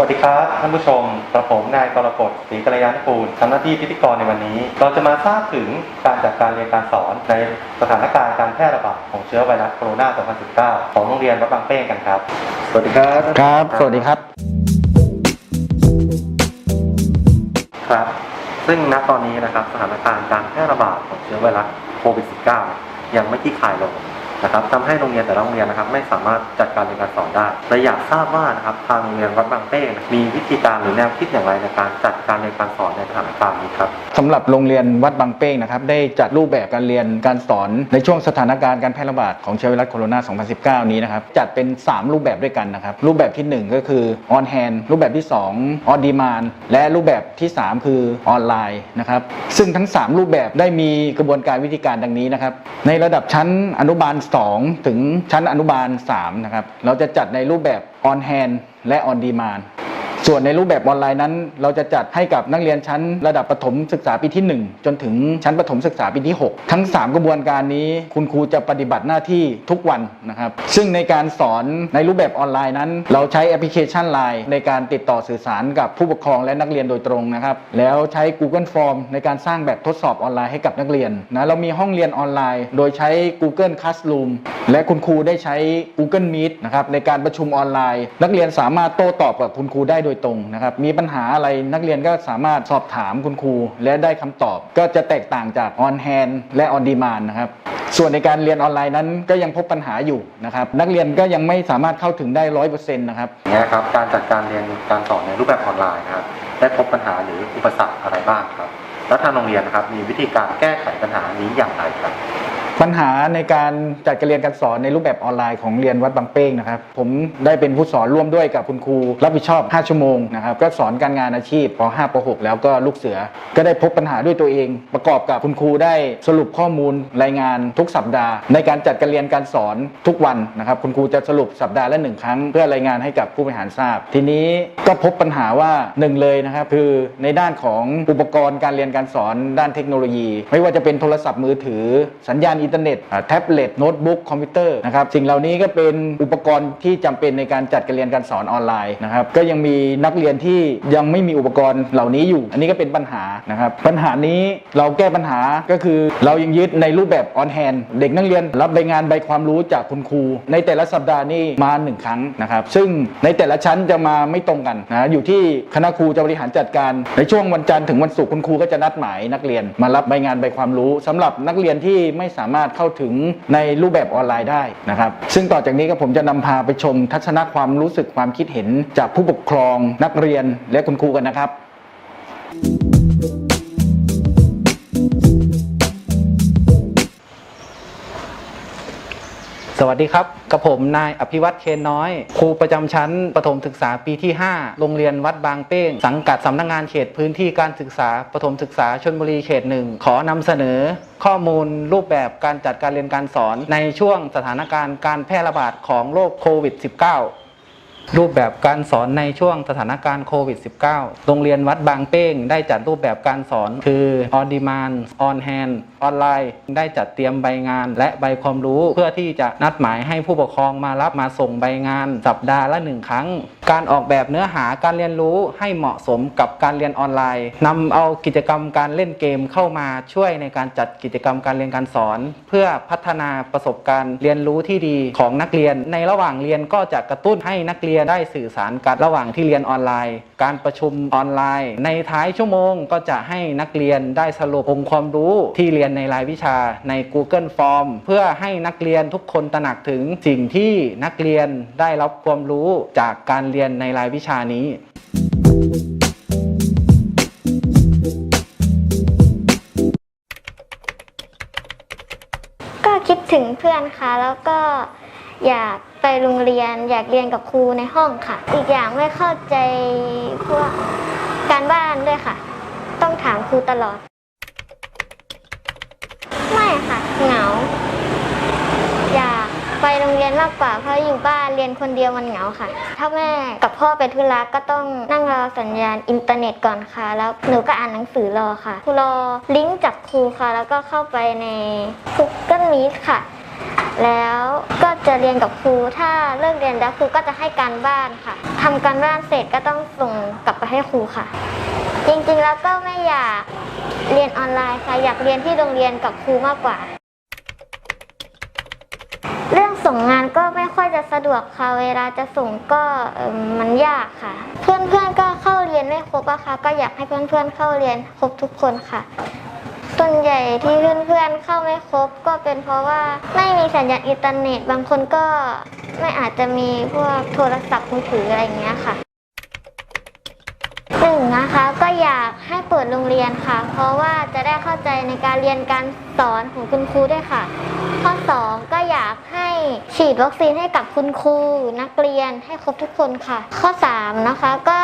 วัสดีครับท่านผู้ชมกระผมนายกรกฎศรีกัลยาณกูลทำหน้าที่พิธีกรในวันนี้ เราจะมาทราบถึงการจัดการเรียนการสอนในสถานการณ์การแพร่ระบาดของเชื้อไวรัสโคโรนา 2019 ของโรงเรียนวัดบางเป้งกันครับ สวัสดีครับครับ สวัสดีครับ ครับ ซึ่งณตอนนี้นะครับสถานการณ์การแพร่ระบาดของเชื้อไวรัสโควิด -19 ยังไม่คลี่คลายลง นะครับทำให้โรงเรียนแต่ละโรงเรียนนะครับไม่สามารถจัดการเรียนการสอนได้เลยอยากทราบว่านะครับทางโรงเรียนวัดบางเป้งมีวิธีการหรือแนวคิดอย่างไรในการจัดการเรียนการสอนในสถานการณ์นี้ครับสำหรับโรงเรียนวัดบางเป้งนะครับได้จัดรูปแบบการเรียนการสอนในช่วงสถานการณ์การแพร่ระบาดของเชื้อไวรัสโคโรนา 2019 นี้นะครับจัดเป็น 3 รูปแบบด้วยกันนะครับรูปแบบทีหนึ่1 ก็คือ on hand รูปแบบที่ 2 on demand และรูปแบบที่ 3 คือออนไลน์นะครับซึ่งทั้ง 3 รูปแบบได้มีกระบวนการวิธีการดังนี้นะครับในระดับชั้นอนุบาล2 ถึงชั้นอนุบาล3นะครับ เราจะจัดในรูปแบบ on hand และ on demand ส่วนในรูปแบบออนไลน์นั้น เราจะจัดให้กับนักเรียนชั้นระดับประถมศึกษาปีที่ 1 จนถึงชั้นประถมศึกษาปีที่ 6 ทั้ง 3 กระบวนการนี้ คุณครูจะปฏิบัติหน้าที่ทุกวันนะครับ ซึ่งในการสอนในรูปแบบออนไลน์นั้น เราใช้แอปพลิเคชัน Line ในการติดต่อสื่อสารกับผู้ปกครองและนักเรียนโดยตรงนะครับ แล้วใช้ Google Form ในการสร้างแบบทดสอบออนไลน์ให้กับนักเรียนนะเรามีห้องเรียนออนไลน์ โดยใช้ Google Classroom และคุณครูได้ใช้ Google Meet นะครับในการประชุมออนไลน์ นักเรียนสามารถโต้ตอบกับคุณครูได้โดยตรงนะครับ มีปัญหาอะไรนักเรียนก็สามารถสอบถามคุณครู และได้คำตอบ ก็จะแตกต่างจาก on hand และ on demand นะครับส่วนในการเรียนออนไลน์นั้นก็ยังพบปัญหาอยู่นะครับ นักเรียนก็ยังไม่สามารถเข้าถึงได้ร้อยเปอร์เซ็นต์นะครับอย่างนี้ครับการจัดการเรียนการสอนในรูปแบบออนไลน์นะครับได้พบปัญหาหรืออุปสรรคอะไรบ้างครับ แล้วทางโรงเรียนนะครับมีวิธีการแก้ไขปัญหานี้อย่างไรครับ ปัญหาในการจัดการเรียนการสอนในรูปแบบออนไลน์ของเรียนวัดบางเป้งนะครับผมได้เป็นผู้สอนร่วมด้วยกับคุณครูรับผิดชอบ 5 ชั่วโมงนะครับก็สอนการงานอาชีพป .5 ป .6 แล้วก็ลูกเสือ ก็ได้พบปัญหาด้วยตัวเอง ประกอบกับคุณครูได้สรุปข้อมูลรายงานทุกสัปดาห์ ในการจัดการเรียนการสอนทุกวันนะครับคุณครูจะสรุปสัปดาห์ละหนึ่งครั้ง เพื่อรายงานให้กับผู้บริหารทราบ ทีนี้ก็พบปัญหาว่าหนึ่งเลยนะครับคือในด้านของอุปกรณ์การเรียนการสอนด้านเทคโนโลยี ไม่ว่าจะเป็นโทรศัพท์มือถือสัญญาณอินินเทอร์เน็ตแท็บเล็ตโน้ตบุ๊กคอมพิวเตอร์นะครับสิ่งเหล่านี้ก็เป็นอุปกรณ์ที่จำเป็นในการจัดการเรียนการสอนออนไลน์นะครับก็ยังมีนักเรียนที่ยังไม่มีอุปกรณ์เหล่านี้อยู่ อันนี้ก็เป็นปัญหานะครับปัญหานี้เราแก้ปัญหาก็คือเรายังยึดในรูปแบบออนแฮนเด็กนักเรียนรับใบงานใบความรู้จากคุณครู ในแต่ละสัปดาห์นี่มาหนึ่งครั้งนะครับซึ่งในแต่ละชั้นจะมาไม่ตรงกันนะอยู่ที่คณะครูจะบริหารจัดการ ในช่วงวันจันทร์ถึงวันศุกร์คุณครูก็จะนัดหมายนักเรียน มารับใบงานใบความรู้สำหรับนักเรียนที่ไม่สามารถเข้าถึงในรูปแบบออนไลน์ได้นะครับ ซึ่งต่อจากนี้ก็ผมจะนำพาไปชมทัศนะความรู้สึกความคิดเห็นจากผู้ปกครองนักเรียนและคุณครูกันนะครับ สวัสดีครับกับผมนายอภิวัตเคนน้อย ครูประจำชั้นประถมศึกษาปีที่ 5 โรงเรียนวัดบางเป้ง สังกัดสำนักงงานเขตพื้นที่การศึกษาประถมศึกษาชนบุรีเขตหนึ่งขอนำเสนอ ข้อมูลรูปแบบการจัดการเรียนการสอนในช่วงสถานการณ์การแพร่ระบาดของโรคโควิด -19 รูปแบบการสอนในช่วงสถานการณ์โควิด -19 โรงเรียนวัดบางเป้ง ได้จัดรูปแบบการสอนคือ on demand on hand ออนไลน์ได้จัดเตรียมใบงาน และใบความรู้เพื่อที่จะนัดหมายให้ผู้ปกครองมารับมาส่งใบงาน สัปดาห์ละหนึ่งครั้ง การออกแบบเนื้อหาการเรียนรู้ให้เหมาะสมกับการเรียนออนไลน์นำเอากิจกรรมการเล่นเกมเข้ามาช่วยในการจัดกิจกรรมการเรียนการสอน เพื่อพัฒนาประสบการณ์เรียนรู้ที่ดีของนักเรียน ในระหว่างเรียนก็จะกระตุ้นให้นักเรียนได้สื่อสารกันระหว่างที่เรียนออนไลน์ การประชุมออนไลน์ ในท้ายชั่วโมงก็จะให้นักเรียนได้สรุปองค์ความรู้ที่เรียนในรายวิชาใน Google Form เพื่อให้นักเรียนทุกคนตระหนักถึงสิ่งที่นักเรียนได้รับความรู้จากการเรียนในรายวิชานี้ ก็คิดถึงเพื่อนค่ะ แล้วก็อยากไปโรงเรียน อยากเรียนกับครูในห้องค่ะ อีกอย่างไม่เข้าใจพวกการบ้านด้วยค่ะ ต้องถามครูตลอด ไม่ค่ะ เหงา ไปโรงเรียนมากกว่าเพราะอยู่บ้านเรียนคนเดียวมันเหงาค่ะ ถ้าแม่กับพ่อไปธุระก็ต้องนั่งรอสัญญาณอินเทอร์เน็ตก่อนค่ะ แล้วหนูก็อ่านหนังสือรอค่ะครูรอลิงก์จากครูค่ะ แล้วก็เข้าไปใน Google Meet ค่ะ แล้วก็จะเรียนกับครูถ้าเลิกเรียนแล้วครูก็จะให้การบ้านค่ะทำการบ้านเสร็จก็ต้องส่งกลับไปให้ครูค่ะ จริงๆแล้วก็ไม่อยากเรียนออนไลน์ค่ะอยากเรียนที่โรงเรียนกับครูมากกว่า เรื่องส่งงานก็ไม่ค่อยจะสะดวกค่ะ เวลาจะส่งก็มมันยากค่ะ เพื่อนๆก็เข้าเรียนไม่ครบอะค่ะ ก็อยากให้เพื่อนๆเข้าเรียนครบทุกคนค่ะส่วนใหญ่ที่เพื่อนๆเข้าไม่ครบก็เป็นเพราะว่าไม่มีสัญญาณอินเทอร์เน็ต บางคนก็ไม่อาจจะมีพวกโทรศัพท์มือถืออะไรอย่างเงี้ยค่ะหนึ่งนะคะก็อยากให้เปิดโรงเรียนค่ะ เพราะว่าจะได้เข้าใจในการเรียนการสอนของคุณครูด้วยค่ะ ข้อ 2 ก็อยากให้ ฉีดวัคซีนให้กับคุณครู นักเรียนให้ครบทุกคนค่ะ ข้อ 3 นะคะก็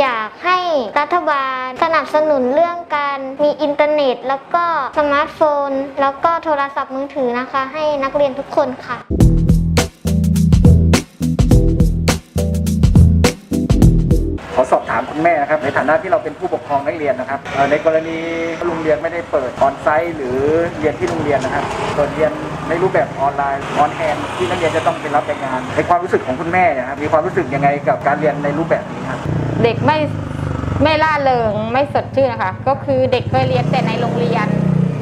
อยากให้รัฐบาลสนับสนุนเรื่องการมีอินเทอร์เน็ต แล้วก็สมาร์ทโฟน แล้วก็โทรศัพท์มือถือนะคะ ให้นักเรียนทุกคนค่ะ คุณแม่นะครับในฐานะที่เราเป็นผู้ปกครองนักเรียนนะครับในกรณีโรงเรียนไม่ได้เปิดออนไซต์หรือเรียนที่โรงเรียนนะครับเปิดเรียนในรูปแบบออนไลน์ออนแฮนที่นักเรียนจะต้องไปรับรายงานในความรู้สึกของคุณแม่เนยครับมีความรู้สึกยังไงกับการเรียนในรูปแบบนี้ครับเด็กไม่ไม่ล่าเริงไม่สดชื่นนะคะ ก็คือเด็กเคยเรียนแต่ในโรงเรียน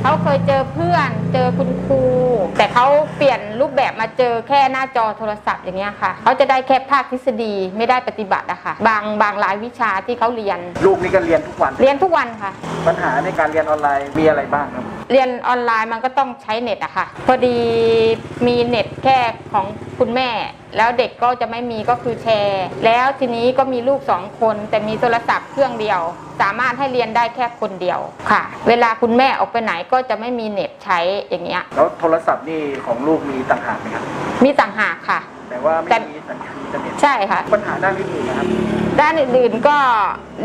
เขาเคยเจอเพื่อน เจอคุณครู แต่เขาเปลี่ยนรูปแบบมาเจอแค่หน้าจอโทรศัพท์อย่างเงี้ยค่ะเขาจะได้แค่ภาคทฤษฎีไม่ได้ปฏิบัติอะค่ะบางบางรายวิชาที่เขาเรียน ลูกนี่ก็เรียนทุกวัน เรียนทุกวันค่ะ ปัญหาในการเรียนออนไลน์มีอะไรบ้างครับ เรียนออนไลน์มันก็ต้องใช้เน็ตอะค่ะ พอดีมีเน็ตแค่ของคุณแม่ แล้วเด็กก็จะไม่มีก็คือแชร์ แล้วทีนี้ก็มีลูกสองคน แต่มีโทรศัพท์เครื่องเดียว สามารถให้เรียนได้แค่คนเดียวค่ะ เวลาคุณแม่ออกไปไหนก็จะไม่มีเน็ตใช้อย่างเงี้ย แล้วโทรศัพท์นี่ของลูกมีต่างหากไหมครับ มีต่างหากค่ะ แต่ว่าแต่ไม่มีสัญญาณอินเทอร์เน็ต ใช่ค่ะ ปัญหาด้านอื่นๆนะครับ ด้านอื่นๆก็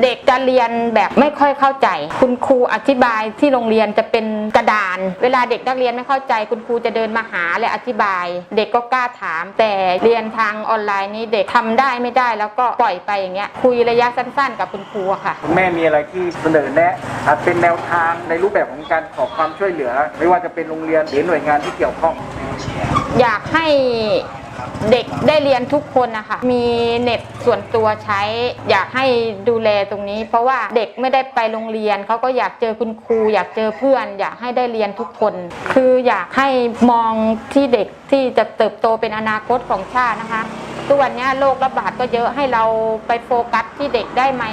เด็กจะเรียนแบบไม่ค่อยเข้าใจ คุณครูอธิบายที่โรงเรียนจะเป็นกระดาน เวลาเด็กนักเรียนไม่เข้าใจ คุณครูจะเดินมาหาและอธิบาย เด็กก็กล้าถาม แต่เรียนทางออนไลน์นี้เด็กทำได้ไม่ได้แล้วก็ปล่อยไปอย่างเงี้ยคุยระยะสั้น ๆ กับคุณครูอะค่ะ คุณแม่มีอะไรที่เสนอแนะอาจเป็นแนวทางในรูปแบบของการขอความช่วยเหลือ ไม่ว่าจะเป็นโรงเรียนหรือหน่วยงานที่เกี่ยวข้อง อยากให้ เด็กได้เรียนทุกคนนะคะมีเน็ตส่วนตัวใช้ อยากให้ดูแลตรงนี้ เพราะว่าเด็กไม่ได้ไปโรงเรียนเขาก็อยากเจอคุณครู อยากเจอเพื่อน อยากให้ได้เรียนทุกคน คืออยากให้มองที่เด็กที่จะเติบโตเป็นอนาคตของชาตินะคะทุกวันนี้โรคระบาดก็เยอะให้เราไปโฟกัสที่เด็กได้ไหม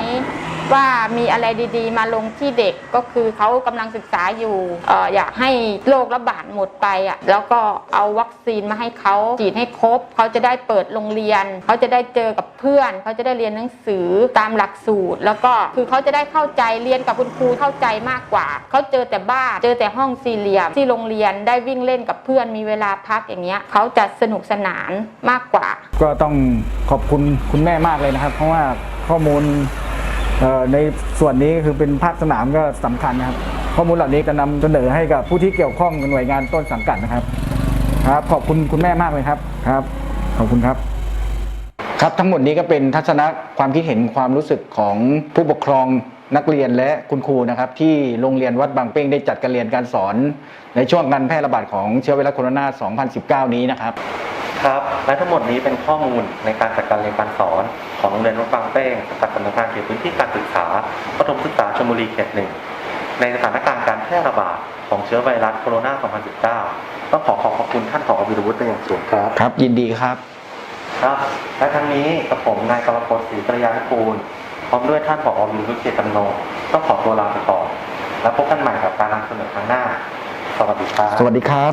ว่ามีอะไรดีๆ มาลงที่เด็กก็คือเขากำลังศึกษาอยู่เอออยากให้โรคระบาดหมดไปอะแล้วก็เอาวัคซีนมาให้เขาฉีดให้ครบเขาจะได้เปิดโรงเรียน เขาจะได้เจอกับเพื่อน เขาจะได้เรียนหนังสือตามหลักสูตร แล้วก็คือเขาจะได้เข้าใจเรียนกับคุณครูเข้าใจมากกว่า เขาเจอแต่บ้านเจอแต่ห้องสี่เหลี่ยมที่โรงเรียนได้วิ่งเล่นกับเพื่อนมีเวลาพักอย่างเงี้ยเขาจะสนุกสนานมากกว่า ก็ต้องขอบคุณคุณแม่มากเลยนะครับ เพราะว่าข้อมูล ในส่วนนี้คือเป็นภาคสนามก็สำคัญนะครับ ข้อมูลเหล่านี้จะนำเสนอให้กับผู้ที่เกี่ยวข้องกับหน่วยงานต้นสังกัดนะครับ ครับ ขอบคุณคุณแม่มากเลยครับครับ ขอบคุณครับ ครับทั้งหมดนี้ก็เป็นทัศนะความคิดเห็นความรู้สึกของผู้ปกครองนักเรียนและคุณครูนะครับ ที่โรงเรียนวัดบางเป้งได้จัดการเรียนการสอน ในช่วงการแพร่ระบาดของเชื้อไวรัสโคโรนา 2019 นี้นะครับ ครับ และทั้งหมดนี้เป็นข้อมูลในการจัดการเรียนการสอนของโรงเรียนวัดบางเป้งจากสำนักงานเขตพื้นที่การศึกษาประถมศึกษาชลบุรีเขตหนึ่งในสถานการณ์การแพร่ระบาดของเชื้อไวรัสโคโรนา 2019 ต้องขอขอบขอบคุณท่านผอวิรวุฒิเป็นอย่างสูงครับ ครับ ยินดีครับ ครับ และทั้งนี้กับผมนายกรกฎศรีกระยานุกูลพร้อมด้วยท่านผอวิรวุฒิเจตนงต้องขอตัวลาไปก่อน แล้วพบกันใหม่กับการนำเสนอครั้งหน้า สวัสดีครับ สวัสดีครับ